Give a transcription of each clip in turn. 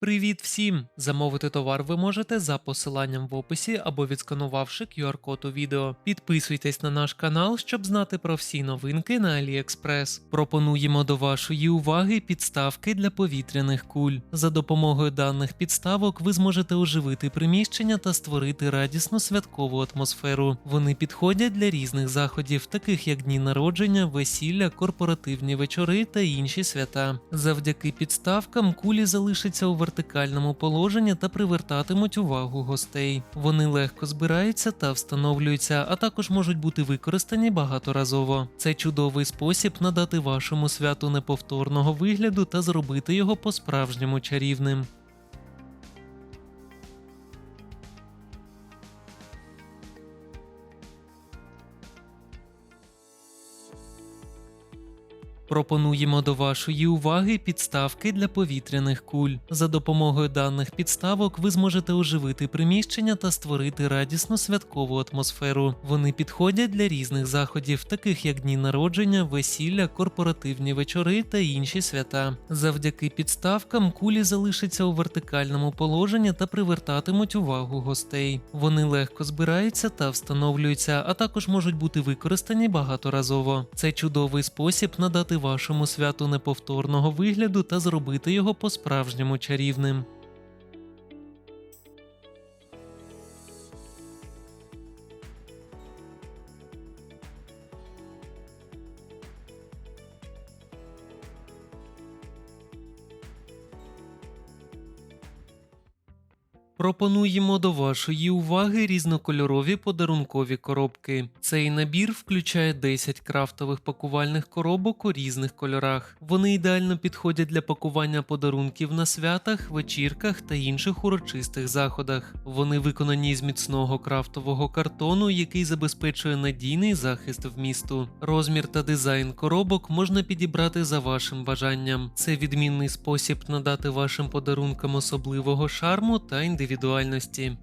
Привіт всім! Замовити товар ви можете за посиланням в описі або відсканувавши QR-код у відео. Підписуйтесь на наш канал, щоб знати про всі новинки на AliExpress. Пропонуємо до вашої уваги підставки для повітряних куль. За допомогою даних підставок ви зможете оживити приміщення та створити радісну святкову атмосферу. Вони підходять для різних заходів, таких як дні народження, весілля, корпоративні вечори та інші свята. Завдяки підставкам кулі залишаться у вертикальному положенні та привертатимуть увагу гостей. Вони легко збираються та встановлюються, а також можуть бути використані багаторазово. Це чудовий спосіб надати вашому святу неповторного вигляду та зробити його по-справжньому чарівним. Пропонуємо до вашої уваги підставки для повітряних куль. За допомогою даних підставок ви зможете оживити приміщення та створити радісну святкову атмосферу. Вони підходять для різних заходів, таких як дні народження, весілля, корпоративні вечори та інші свята. Завдяки підставкам кулі залишаться у вертикальному положенні та привертатимуть увагу гостей. Вони легко збираються та встановлюються, а також можуть бути використані багаторазово. Це чудовий спосіб надати вашому святу неповторного вигляду та зробити його по-справжньому чарівним. Пропонуємо до вашої уваги різнокольорові подарункові коробки. Цей набір включає 10 крафтових пакувальних коробок у різних кольорах. Вони ідеально підходять для пакування подарунків на святах, вечірках та інших урочистих заходах. Вони виконані з міцного крафтового картону, який забезпечує надійний захист вмісту. Розмір та дизайн коробок можна підібрати за вашим бажанням. Це відмінний спосіб надати вашим подарункам особливого шарму та індивідуальності індивідуальності.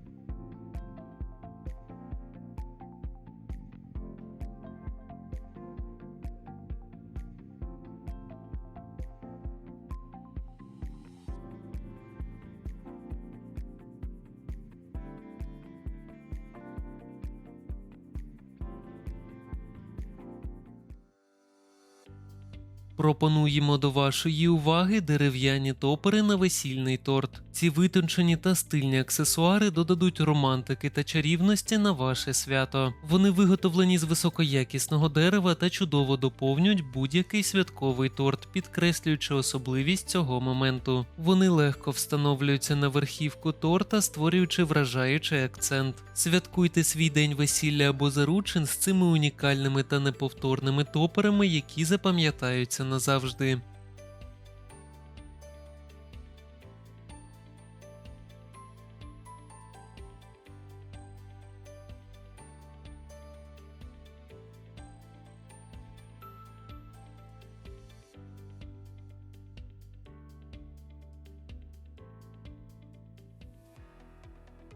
Пропонуємо до вашої уваги дерев'яні топери на весільний торт. Ці витончені та стильні аксесуари додадуть романтики та чарівності на ваше свято. Вони виготовлені з високоякісного дерева та чудово доповнюють будь-який святковий торт, підкреслюючи особливість цього моменту. Вони легко встановлюються на верхівку торта, створюючи вражаючий акцент. Святкуйте свій день весілля або заручин з цими унікальними та неповторними топерами, які запам'ятаються назавжди.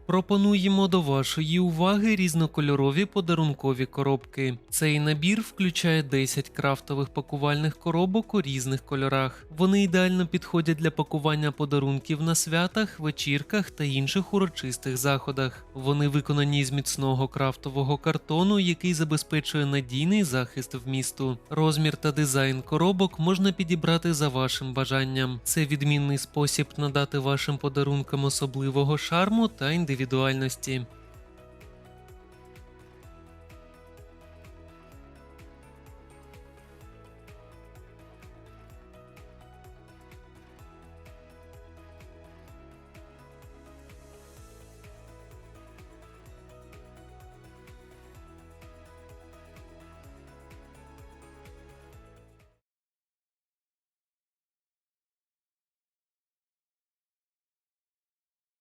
Пропонуємо до вашої уваги різнокольорові подарункові коробки. Цей набір включає 10 крафтових пакувальних коробок у різних кольорах. Вони ідеально підходять для пакування подарунків на святах, вечірках та інших урочистих заходах. Вони виконані з міцного крафтового картону, який забезпечує надійний захист вмісту. Розмір та дизайн коробок можна підібрати за вашим бажанням. Це відмінний спосіб надати вашим подарункам особливого шарму та індивідуальності.